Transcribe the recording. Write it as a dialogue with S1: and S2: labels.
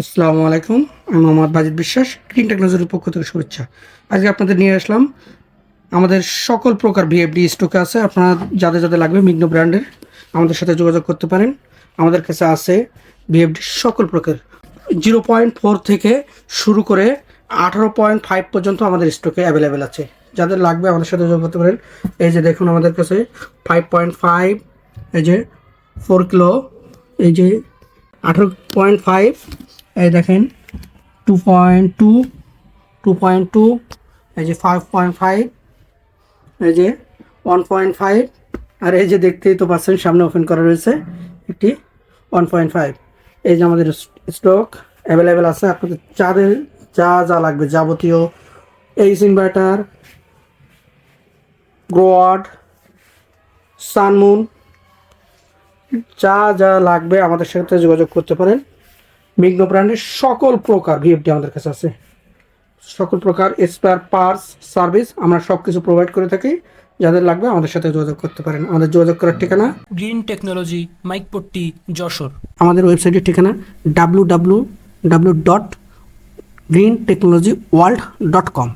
S1: আসসালামু আলাইকুম, আমি মোহাম্মদ বাজিদ বিশ্বাস গ্রিন টেকনোলজির পক্ষ থেকে শুভেচ্ছা। আজকে আপনাদের নিয়ে আসলাম আমাদের সকল প্রকার ভিএফডি স্টকে আছে। আপনারা যাদের যাদের লাগবে মিগ্ন ব্র্যান্ডের আমাদের সাথে যোগাযোগ করতে পারেন। আমাদের কাছে আছে ভিএফডি সকল প্রকার। জিরো পয়েন্ট ফোর থেকে শুরু করে আঠারো পয়েন্ট ফাইভ পর্যন্ত আমাদের স্টকে অ্যাভেলেবেল আছে। যাদের লাগবে আমাদের সাথে যোগাযোগ করতে পারেন। এই যে দেখুন আমাদের কাছে ফাইভ পয়েন্ট ফাইভ এই যে ফোর কিলো এই যে আঠারো পয়েন্ট ফাইভ এই দেখেন two point two two point two এই যে ফাইভ পয়েন্ট ফাইভ এই যে ওয়ান পয়েন্ট ফাইভ আর এই যে দেখতেই তো পাচ্ছেন, সামনে ওপেন করা রয়েছে একটি ওয়ান পয়েন্ট ফাইভ এই যে আমাদের স্টক অ্যাভেলেবেল আছে, আপনাদের যাদের যা যা লাগবে, যাবতীয় এইচ ইনভার্টার গ্রোয়াড সানমুন যা যা লাগবে আমাদের সাথে যোগাযোগ করতে পারেন। মিগ্ন ব্র্যান্ডের সকল প্রকার ভিএফডি আমাদের কাছে আছে। সকল প্রকার স্পেয়ার পার্টস সার্ভিস আমরা সব কিছু প্রোভাইড করে থাকি। যাদের লাগবে আমাদের সাথে যোগাযোগ করতে পারেন। আমাদের যোগাযোগ করার ঠিকানা?
S2: গ্রিন টেকনোলজি মাইকপট্টি যশোর
S1: আমাদের ওয়েবসাইটের ঠিকানা W W W dot green technology world dot com